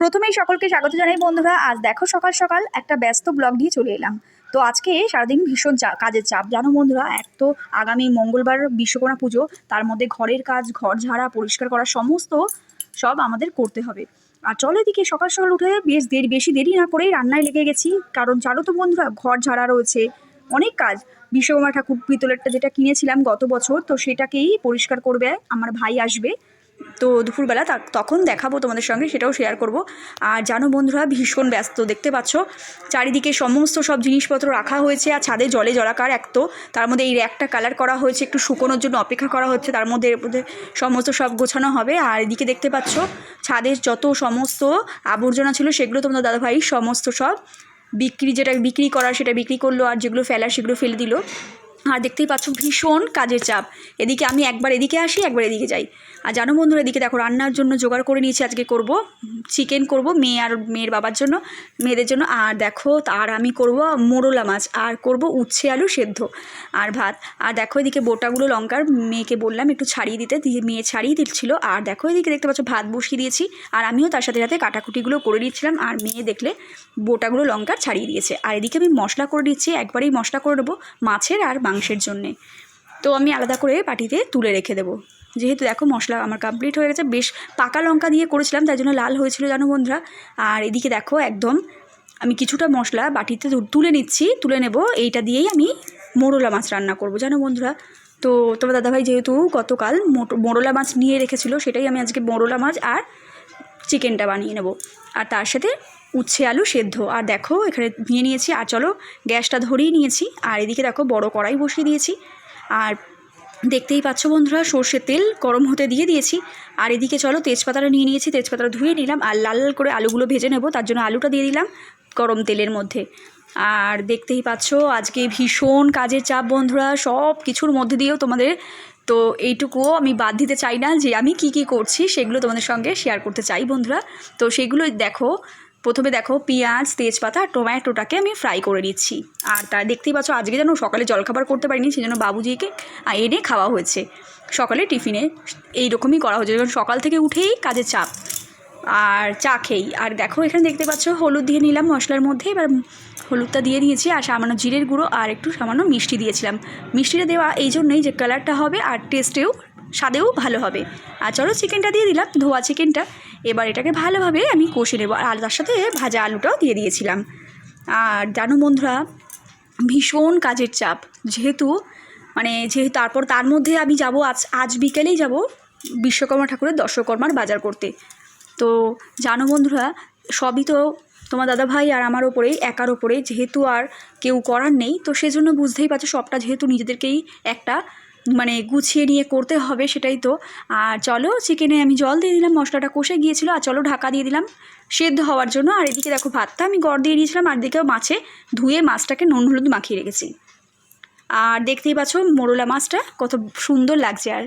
প্রথমেই সকলকে স্বাগত জানাই বন্ধুরা। আজ দেখো সকাল সকাল একটা ব্যস্ত ব্লগ নিয়ে চলে এলাম। তো আজকে সারাদিন ভীষণ কাজের চাপ। জানো বন্ধুরা, এক তো আগামী মঙ্গলবার বিশ্বকর্মা পুজো, তার মধ্যে ঘরের কাজ, ঘর ঝাড়া, পরিষ্কার করা, সমস্ত সব আমাদের করতে হবে। আর চলো এদিকে সকাল সকাল উঠে বেশ দেরি বেশি দেরি না করেই রান্নায় লেগে গেছি। কারণ জানো তো বন্ধুরা, ঘর ঝাড়া রয়েছে, অনেক কাজ। বিশ্বকর্মা ঠাকুর পিতলেরটা যেটা কিনেছিলাম গত বছর, তো সেটাকেই পরিষ্কার করবে আমার ভাই আসবে। তো দুপুরবেলা তখন দেখাবো তোমাদের সঙ্গে, সেটাও শেয়ার করব। আর জানো বন্ধুরা, ভীষণ ব্যস্ত, দেখতে পাচ্ছ? চারিদিকে সমস্ত সব জিনিসপত্র রাখা হয়েছে, আর ছাদে জলে জলাকার এক তো। তার মধ্যে এই র্যাকটা কালার করা হয়েছে, একটু শুকোনোর জন্য অপেক্ষা করা হচ্ছে, তার মধ্যে এর সমস্ত সব গোছানো হবে। আর এদিকে দেখতে পাচ্ছ, ছাদের যত সমস্ত আবর্জনা ছিল, সেগুলো তোমাদের দাদাভাই সমস্ত সব বিক্রি, যেটা বিক্রি করার, সেটা বিক্রি করল, আর যেগুলো ফেলার, সেগুলো ফেলে দিল। আর দেখতেই পাচ্ছ ভীষণ কাজের চাপ। এদিকে আমি একবার এদিকে আসি, একবার এদিকে যাই। আর জানো বন্ধুরা, এদিকে দেখো রান্নার জন্য জোগাড় করে নিয়েছি আজকে করব। চিকেন করব মেয়ে আর মেয়ের বাবার জন্য, মেয়েদের জন্য। আর দেখো, আর আমি করব মোরলা মাছ, আর করব উচ্ছে আলু সেদ্ধ আর ভাত। আর দেখো এদিকে বোটাগুলো লঙ্কার, মেয়েকে বললাম একটু ছাড়িয়ে দিতে, দিয়ে মেয়ে ছাড়িয়ে দিচ্ছিল। আর দেখো এদিকে দেখতে পাচ্ছ ভাত বসিয়ে দিয়েছি। আর আমিও তার সাথে সাথে কাটাকুটিগুলো করে দিচ্ছিলাম আর মেয়ে দেখলে বোটাগুলো লঙ্কার ছাড়িয়ে দিয়েছে। আর এদিকে আমি মশলা করে দিচ্ছি একবারেই মশলা করে নেব, মাছের আর মাংসের জন্যে। তো আমি আলাদা করে পাটিতে তুলে রেখে দেবো। যেহেতু দেখো মশলা আমার কমপ্লিট হয়ে গেছে। বেশ পাকা লঙ্কা দিয়ে করেছিলাম, তাই জন্য লাল হয়েছিল জানো বন্ধুরা। আর এদিকে দেখো একদম আমি কিছুটা মশলা বাটিতে তুলে নিচ্ছি, তুলে নেব। এইটা দিয়েই আমি মোরলা মাছ রান্না করব, জানো বন্ধুরা। তো তোমার দাদাভাই যেহেতু গতকাল মোরলা মাছ নিয়ে রেখেছিল, সেটাই আমি আজকে মোরলা মাছ আর চিকেনটা বানিয়ে নেব। আর তার সাথে উচ্ছে আলু সেদ্ধ। আর দেখো, এখানে নিয়ে নিয়েছি, আর চলো গ্যাসটা ধরিয়ে নিয়েছি। আর এদিকে দেখো, বড় কড়াই বসিয়ে দিয়েছি। আর দেখতেই পাচ্ছ বন্ধুরা সর্ষের তেল গরম হতে দিয়ে দিয়েছি। আর এদিকে চলো, তেজপাতাটা নিয়ে নিয়েছি, তেজপাতাটা ধুয়ে নিলাম। আর লাল লাল করে আলুগুলো ভেজে নেব, তার জন্য আলুটা দিয়ে দিলাম গরম তেলের মধ্যে। আর দেখতেই পাচ্ছ, আজকে ভীষণ কাজের চাপ বন্ধুরা, সব কিছুর মধ্যে দিয়েও তোমাদের। তো এইটুকুও আমি বাদ দিতে চাই না যে আমি কি কি করছি, সেগুলো তোমাদের সঙ্গে শেয়ার করতে চাই বন্ধুরা। তো সেগুলো দেখো প্রথমে দেখো পেঁয়াজ, তেজপাতা আর টমেটোটাকে আমি ফ্রাই করে নিচ্ছি। আর তার দেখতেই পাচ্ছ, আজকে যেন সকালে জলখাবার করতে পারিনি সেই জন্য বাবুজিকে এনে খাওয়া হয়েছে। সকালে টিফিনে এই রকমই করা হয়েছে কারণ সকাল থেকে উঠেই কাজের চাপ আর চা খেই আর দেখো, এখানে দেখতে পাচ্ছ, হলুদ দিয়ে নিলাম মশলার মধ্যে, এবার হলুদটা দিয়ে দিয়েছি, আর সামান্য জিরের গুঁড়ো আর একটু সামান্য মিষ্টি দিয়েছিলাম। মিষ্টিটা দেওয়া এই জন্যই যে কালারটা হবে আর টেস্টেও স্বাদেও ভালো হবে। আর চলো চিকেনটা দিয়ে দিলাম, ধোয়া চিকেনটা এবার এটাকে ভালোভাবে আমি কষে নেব। আর তার সাথে ভাজা আলুটাও দিয়ে দিয়েছিলাম। আর জানো বন্ধুরা, ভীষণ কাজের চাপ। যেহেতু মানে যেহেতু তারপর তার মধ্যে আমি যাব, আজ আজ বিকেলেই যাব বিশ্বকর্মা ঠাকুরের দর্শকর্মার বাজার করতে। তো জানো বন্ধুরা, সবই তো তোমার দাদা ভাই আর আমার ওপরেই, একার ওপরে যেহেতু আর কেউ করার নেই, তো সেজন্য বুঝতেই পারছ সবটা যেহেতু নিজেদেরকেই একটা মানে গুছিয়ে নিয়ে করতে হবে সেটাই তো। আর চলো চিকেনে আমি জল দিয়ে দিলাম, মশলাটা কষে গিয়েছিল, আর চলো ঢাকা দিয়ে দিলাম সেদ্ধ হওয়ার জন্য। আর এদিকে দেখো ভাতটা আমি গড় দিয়ে নিয়েছিলাম আর দিকেও মাছে ধুয়ে মাছটাকে নুন হলুদ মাখিয়ে রেখেছি। আর দেখতেই পাচ্ছ মোরলা মাছটা কত সুন্দর লাগছে আর।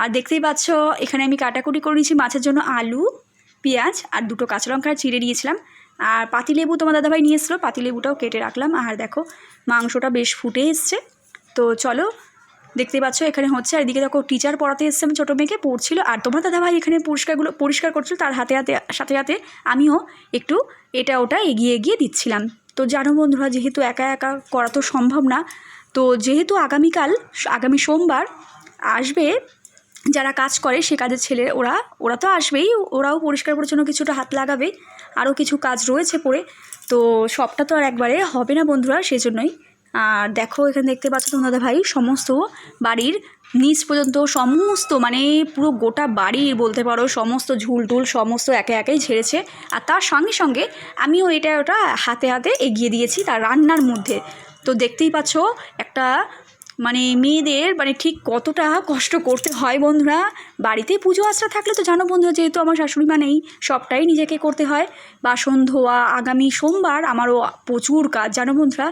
আর দেখতেই পাচ্ছ এখানে আমি কাটাকুটি করে নিয়েছি মাছের জন্য আলু, পেঁয়াজ আর দুটো কাঁচা লঙ্কা চিড়ে নিয়েছিলাম আর পাতিলেবু তোমার দাদাভাই নিয়ে এসেছিল, পাতিলেবুটাও কেটে রাখলাম। আর দেখো মাংসটা বেশ ফুটে এসছে। তো চলো দেখতেই পাচ্ছ, এখানে হচ্ছে, আর এদিকে দেখো টিচার পড়াতে এসছে আমি ছোটো মেয়েকে, পড়ছিল। আর তোমার দাদাভাই এখানে পরিষ্কারগুলো পরিষ্কার করছিল, তার হাতে হাতে, সাথে সাথে আমিও একটু এটা ওটা এগিয়ে এগিয়ে দিচ্ছিলাম। তো জানো বন্ধুরা, যেহেতু একা একা করা তো সম্ভব না, তো যেহেতু আগামীকাল, আগামী সোমবার আসবে, যারা কাজ করে, সে কাজের ছেলে, ওরা ওরা তো আসবেই, ওরাও পরিষ্কার পরিচ্ছন্ন কিছুটা হাত লাগাবে, আরও কিছু কাজ রয়েছে পড়ে, তো সবটা তো আর একবারে হবে না বন্ধুরা, সেজন্যই। আর দেখো, এখানে দেখতে পাচ্ছ তোমাদের ভাই, সমস্ত বাড়ির নিচ পর্যন্ত সমস্ত মানে পুরো গোটা বাড়ির বলতে পারো, সমস্ত ঝুল টুল সমস্ত একে একেই ঝেড়েছে। আর তার সঙ্গে সঙ্গে আমিও এটা ওটা হাতে হাতে এগিয়ে দিয়েছি তার রান্নার মধ্যে। তো দেখতেই পাচ্ছ একটা মানে মেয়েদের মানে ঠিক কতটা কষ্ট করতে হয় বন্ধুরা। বাড়িতে পুজো আচরা থাকলে তো জানো বন্ধুরা, যেহেতু আমার শাশুড়ি মা নেই, সবটাই নিজেকে করতে হয়। বাসন ধোয়া, আগামী সোমবার আমারও প্রচুর কাজ, জানো বন্ধুরা।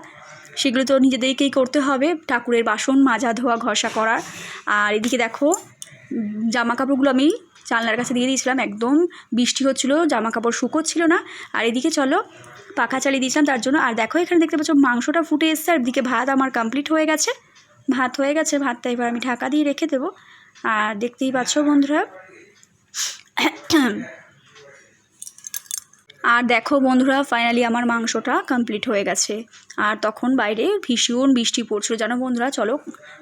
সেগুলো তো নিজেদেরকেই করতে হবে। ঠাকুরের বাসন, মাজা, ধোয়া, ঘষা, করা। আর এদিকে দেখো জামা কাপড়গুলো আমি জানলার কাছে দিয়ে দিয়েছিলাম, একদম বৃষ্টি হচ্ছিল জামা কাপড় শুকোচ্ছিল না। আর এদিকে চলো, পাখা চালিয়ে দিয়েছিলাম তার জন্য। আর দেখো, এখানে দেখতে পাচ্ছ, মাংসটা ফুটে এসছে, আর এদিকে ভাত আমার কমপ্লিট হয়ে গেছে। ভাত হয়ে গেছে, ভাতটা এবার আমি ঢাকা দিয়ে রেখে দেবো। আর দেখতেই পাচ্ছ বন্ধুরা আর দেখো বন্ধুরা ফাইনালি আমার মাংসটা কমপ্লিট হয়ে গেছে। আর তখন বাইরে ভীষণ বৃষ্টি পড়ছিল। জানো বন্ধুরা, চলো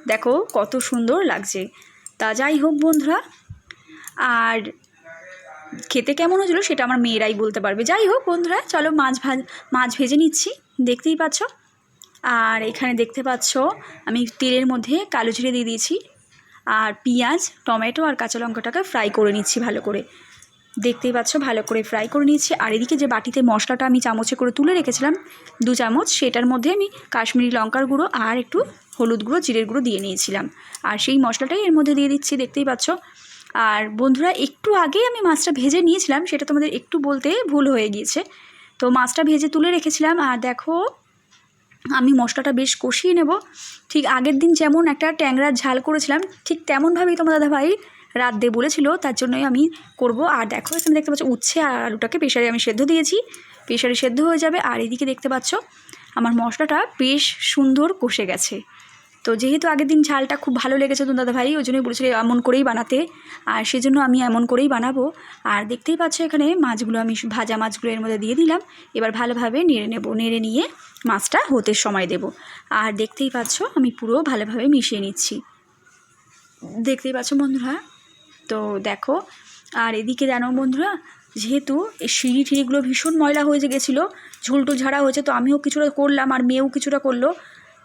দেখো কত সুন্দর লাগছে। তা যাই হোক বন্ধুরা, আর খেতে কেমন হয়েছিল সেটা আমার মেয়েরাই বলতে পারবে। যাই হোক বন্ধুরা, চলো মাছ ভাজ, মাছ ভেজে নিচ্ছি। দেখতেই পাচ্ছ? আর এখানে দেখতে পাচ্ছ, আমি তেলের মধ্যে কালো জিরে দিয়ে দিয়েছি। আর পেঁয়াজ, টমেটো আর কাঁচা লঙ্কাটাকে ফ্রাই করে নিচ্ছি ভালো করে। দেখতেই পাচ্ছ, ভালো করে ফ্রাই করে নিয়েছি। আর এদিকে যে বাটিতে মশলাটা আমি চামচে করে তুলে রেখেছিলাম, দু চামচ, সেটার মধ্যে আমি কাশ্মীরি লঙ্কার গুঁড়ো আর একটু হলুদ গুঁড়ো, জিরের গুঁড়ো দিয়ে নিয়েছিলাম। আর সেই মশলাটাই এর মধ্যে দিয়ে দিচ্ছি, দেখতেই পাচ্ছ। আর বন্ধুরা, একটু আগে আমি মাছটা ভেজে নিয়েছিলাম, সেটা তোমাদের একটু বলতে ভুল হয়ে গিয়েছে। তো মাছটা ভেজে তুলে রেখেছিলাম, আর দেখো, আমি মশলাটা বেশ কষিয়ে নেব। ঠিক আগের দিন যেমন একটা ট্যাংরার ঝাল করেছিলাম, ঠিক তেমনভাবেই তোমার দাদাভাই রাত দিয়ে বলেছিল, তার জন্যই আমি করব। আর দেখো, এখানে দেখতে পাচ্ছ, উচ্ছে আর আলুটাকে প্রেশারে আমি সেদ্ধ দিয়েছি। প্রেশারে সেদ্ধ হয়ে যাবে। আর এদিকে দেখতে পাচ্ছ, আমার মশলাটা বেশ সুন্দর কষে গেছে। তো যেহেতু আগের দিন ঝালটা খুব ভালো লেগেছে তো দাদা ভাই ওই জন্যই বলেছিল এমন করেই বানাতে। আর সেজন্য আমি এমন করেই বানাবো। আর দেখতেই পাচ্ছ, এখানে মাছগুলো আমি ভাজা মাছগুলো এর মধ্যে দিয়ে দিলাম। এবার ভালোভাবে নেড়ে নেব, নেড়ে নিয়ে মাছটা হতে সময় দেব। আর দেখতেই পাচ্ছ, আমি পুরো ভালোভাবে মিশিয়ে নিচ্ছি। দেখতেই পাচ্ছ বন্ধুরা তো দেখো, আর এদিকে জানো বন্ধুরা, যেহেতু সিঁড়ি টিড়িগুলো ভীষণ ময়লা হয়ে গেছিল, ঝুলটু ঝাড়া হয়েছে, তো আমিও কিছুটা করলাম আর মেয়েও কিছুটা করল।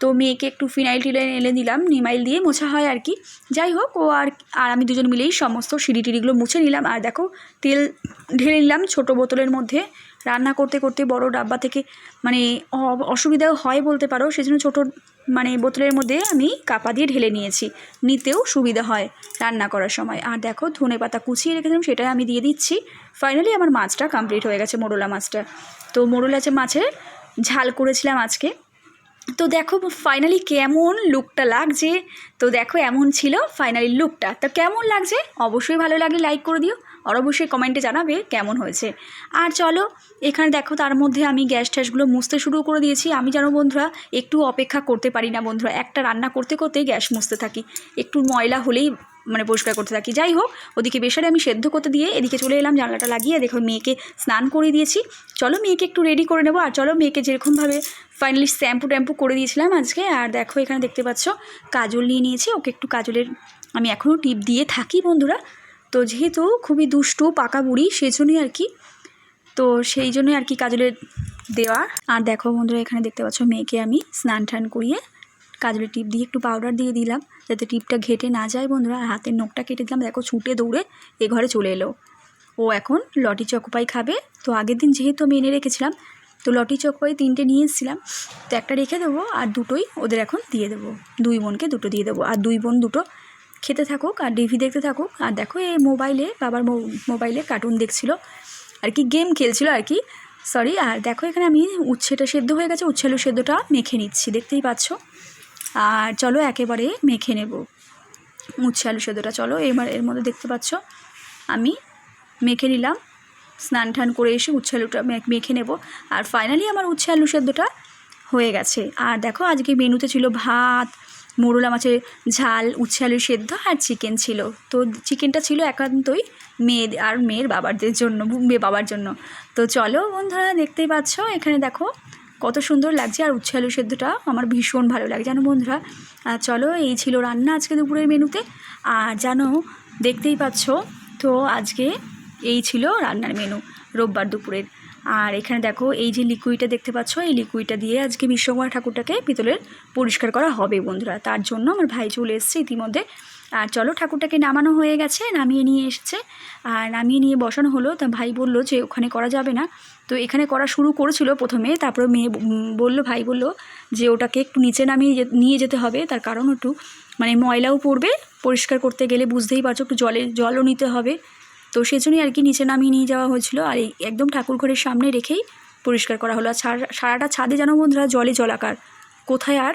তো মেয়েকে একটু ফিনাইল টিনাইল এনে দিলাম, নিমাইল দিয়ে মোছা হয় আর কি। যাই হোক, ও আর আর আমি দুজন মিলেই সমস্ত সিঁড়ি টিড়িগুলো মুছে নিলাম। আর দেখো, তেল ঢেলে নিলাম ছোটো বোতলের মধ্যে। রান্না করতে করতে বড় ডাব্বা থেকে মানে অসুবিধাও হয় বলতে পারো, সেজন্য ছোটো মানে বোতলের মধ্যে আমি কাপা দিয়ে ঢেলে নিয়েছি। নিতেও সুবিধা হয় রান্না করার সময়। আর দেখো ধনে পাতা কুচিয়ে রেখেছিলাম, সেটাই আমি দিয়ে দিচ্ছি। ফাইনালি আমার মাছটা কমপ্লিট হয়ে গেছে, মোরলা মাছটা। তো মোরলা যে মাছের ঝাল করেছিলাম আজকে, তো দেখো ফাইনালি কেমন লুকটা লাগছে। তো দেখো এমন ছিল ফাইনালি লুকটা তো কেমন লাগছে? অবশ্যই ভালো লাগলে লাইক করে দিও। আর অবশ্যই কমেন্টে জানাবে কেমন হয়েছে। আর চলো, এখানে দেখো তার মধ্যে আমি গ্যাস ট্যাসগুলো মুছতে শুরু করে দিয়েছি। আমি জানো বন্ধুরা, একটু অপেক্ষা করতে পারি না বন্ধুরা। একটা রান্না করতে করতেই গ্যাস মুছতে থাকি। একটু ময়লা হলেই মানে পরিষ্কার করতে থাকি। যাই হোক, ওদিকে বেসারে আমি সেদ্ধ করতে দিয়ে এদিকে চলে এলাম, জানলাটা লাগিয়ে দেখো মেয়েকে স্নান করিয়ে দিয়েছি। চলো মেয়েকে একটু রেডি করে নেব। আর চলো মেয়েকে যেরকমভাবে ফাইনালি শ্যাম্পু ট্যাম্পু করে দিয়েছিলাম আজকে। আর দেখো এখানে দেখতে পাচ্ছ, কাজল নিয়ে নিয়েছি। ওকে একটু কাজলের আমি এখনও টিপ দিয়ে থাকি বন্ধুরা। তো যেহেতু খুবই দুষ্টু, পাকা বুড়ি, সেজন্যই আর কি। তো সেই জন্যই আর কি কাজলের দেওয়া। আর দেখো বন্ধুরা, এখানে দেখতে পাচ্ছ মেয়েকে আমি স্নান টান করিয়ে কাজলের টিপ দিয়ে একটু পাউডার দিয়ে দিলাম, যাতে টিপটা ঘেটে না যায় বন্ধুরা। আর হাতের নখটা কেটে দিলাম, দেখো ছুটে দৌড়ে এ ঘরে চলে এলো। ও এখন লটি চকোপাই খাবে। তো আগের দিন যেহেতু আমি এনে রেখেছিলাম, তো লটি চকোপাই তিনটে নিয়ে এসেছিলাম। তো একটা রেখে দেবো আর দুটোই ওদের এখন দিয়ে দেবো। দুই বোনকে দুটো দিয়ে দেবো। আর দুই বোন দুটো খেতে থাকুক আর ডিভি দেখতে থাকুক। আর দেখো এই মোবাইলে বাবার মোবাইলে কার্টুন দেখছিল। আর কি গেম খেলছিল আর কি। সরি আর দেখো এখানে আমি উচ্ছেটা সেদ্ধ হয়ে গেছে উচ্ছে আলু সেদ্ধটা মেখে নিচ্ছি, দেখতেই পাচ্ছ। আর চলো একেবারে মেখে নেব। উচ্ছে আলু সেদ্ধটা, চলো এবার এর মধ্যে দেখতে পাচ্ছ। আমি মেখে নিলাম, স্নান টান করে এসে উচ্ছে আলুটা মেখে নেব। আর ফাইনালি আমার উচ্ছে আলু সেদ্ধটা হয়ে গেছে। আর দেখো আজকে মেনুতে ছিল ভাত মোরলা মাছের ঝাল, উচ্ছে আলু সেদ্ধ আর চিকেন ছিল। তো চিকেনটা ছিল একান্তই মেয়ে আর মেয়ের বাবারদের জন্য, মেয়ে বাবার জন্য। তো চলো বন্ধুরা, দেখতেই পাচ্ছ, এখানে দেখো কত সুন্দর লাগছে। আর উচ্ছে আলু সেদ্ধটা আমার ভীষণ ভালো লাগে। জানো বন্ধুরা আর চলো এই ছিল রান্না আজকে দুপুরের মেনুতে। আর জানো, দেখতেই পাচ্ছ, তো আজকে এই ছিল রান্নার মেনু, রোববার দুপুরের। আর এখানে দেখো, এই যে লিকুইডটা দেখতে পাচ্ছ, এই লিকুইডটা দিয়ে আজকে বিশ্বকর্মা ঠাকুরটাকে পিতলের পরিষ্কার করা হবে বন্ধুরা। তার জন্য আমার ভাই চলে এসছে ইতিমধ্যে। আর চলো, ঠাকুরটাকে নামানো হয়ে গেছে, নামিয়ে নিয়ে এসছে। আর নামিয়ে নিয়ে বসানো হলো, তা ভাই বলল যে ওখানে করা যাবে না। তো এখানে করা শুরু করেছিল প্রথমে, তারপরে মেয়ে বলল, ভাই বলল যে ওটাকে একটু নিচে নামিয়ে নিয়ে যেতে হবে। তার কারণ একটু মানে ময়লাও পড়বে, পরিষ্কার করতে গেলে বুঝতেই পারছ, একটু জলে, জলও নিতে হবে। তো সেজন্যই আর কি নিচে নামিয়ে নিয়ে যাওয়া হয়েছিল। আর এই একদম ঠাকুর ঘরের সামনে রেখেই পরিষ্কার করা হলো। আর সারা- সারাটা ছাদে যেন বন্ধুরা জলে জলাকার। কোথায় আর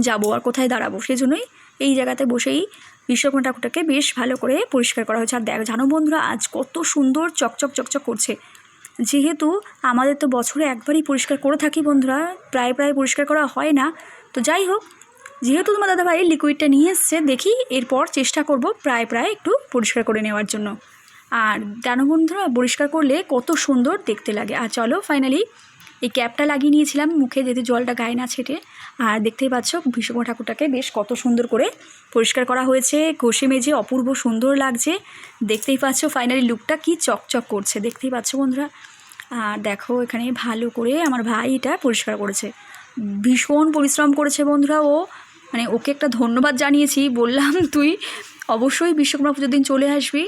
যাব আর কোথায় দাঁড়াবো? সেজন্যই এই জায়গাতে বসেই বিশ্বকর্মা ঠাকুরটাকে বেশ ভালো করে পরিষ্কার করা হয়েছে। আর দেখ, জানো বন্ধুরা, আজ কত সুন্দর চকচক চকচক করছে। যেহেতু আমাদের তো বছরে একবারই পরিষ্কার করে থাকি বন্ধুরা, প্রায় প্রায় পরিষ্কার করা হয় না। তো যাই হোক, যেহেতু তোমার দাদাভাই লিকুইডটা নিয়ে এসছে, দেখি এরপর চেষ্টা করব প্রায় প্রায় একটু পরিষ্কার করে নেওয়ার জন্য। আর বন্ধুরা পরিষ্কার করলে কত সুন্দর দেখতে লাগে। আর চলো ফাইনালি এই ক্যাপটা লাগিয়ে নিয়েছিলাম, মুখে যাতে জলটা গায়ে না ছেটে। আর দেখতেই পাচ্ছ বিশ্বকর্মা ঠাকুরটাকে বেশ কত সুন্দর করে পরিষ্কার করা হয়েছে। ঘষে মেজে অপূর্ব সুন্দর লাগছে। দেখতেই পাচ্ছ ফাইনালি লুকটা কি চকচক করছে। দেখতেই পাচ্ছ বন্ধুরা। আর দেখো এখানে ভালো করে আমার ভাই এটা পরিষ্কার করেছে। ভীষণ পরিশ্রম করেছে বন্ধুরা ও। মানে ওকে একটা ধন্যবাদ জানিয়েছি। বললাম, তুই অবশ্যই বিশ্বকর্মা পুজোর দিন চলে আসবি।